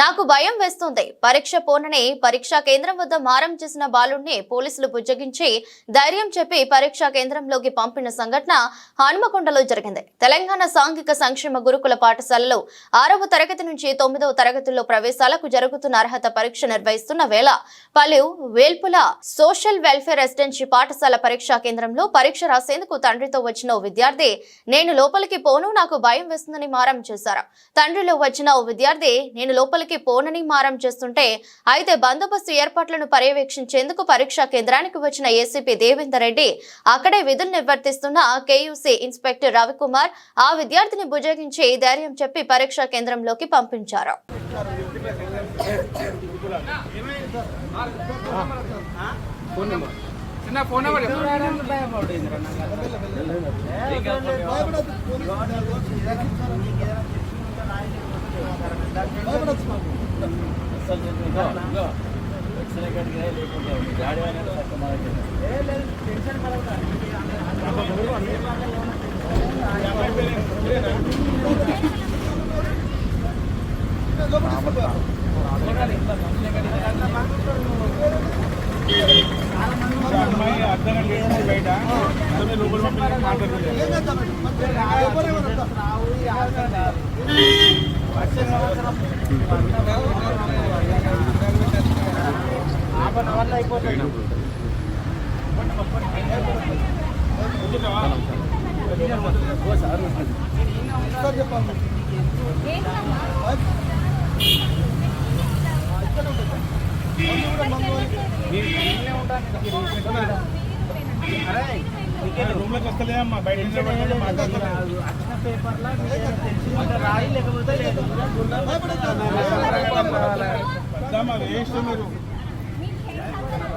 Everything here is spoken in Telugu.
నాకు భయం వేస్తుంది. పరీక్ష పోనని పరీక్షా కేంద్రం వద్ద మారం చేసిన బాలుడిని పోలీసులు బుజ్జగించి ధైర్యం చెప్పి పరీక్షా కేంద్రంలోకి పంపిన సంఘటన హనుమకొండలో జరిగింది. తెలంగాణ సాంఘిక సంక్షేమ గురుకుల పాఠశాలలో ఆరవ తరగతి నుంచి తొమ్మిదవ తరగతుల్లో ప్రవేశాలకు జరుగుతున్న అర్హత పరీక్ష నిర్వహిస్తున్న వేళ పలు వేల్పుల సోషల్ వెల్ఫేర్ రెసిడెన్సీ పాఠశాల పరీక్షా కేంద్రంలో పరీక్ష రాసేందుకు తండ్రితో వచ్చిన ఓ విద్యార్థి నేను లోపలికి పోను నాకు భయం వేస్తుందని మారం చేశారు. తండ్రిలో వచ్చిన ఓ విద్యార్థి నేను లోపలికి పోనని మారం చేస్తుంటే అయితే బందోబస్తు ఏర్పాట్లను పర్యవేక్షించేందుకు పరీక్షా కేంద్రానికి వచ్చిన ఏసీపీ దేవేందర్ రెడ్డి అక్కడే విధులు నిర్వర్తిస్తున్న కేయూసీ ఇన్స్పెక్టర్ రవికుమార్ ఆ విద్యార్థిని భుజగించి ధైర్యం చెప్పి పరీక్షా కేంద్రంలోకి పంపించారు. చిన్న ఫోన్ నెంబర్ చెప్పు. అమ్మాయి అర్థం లేదు బయట లోపల పంపించి మాట్లాడుతుంది రూమ్లోకి వస్తలేదమ్మా బయట వేస్ట్ మీరు Thank you.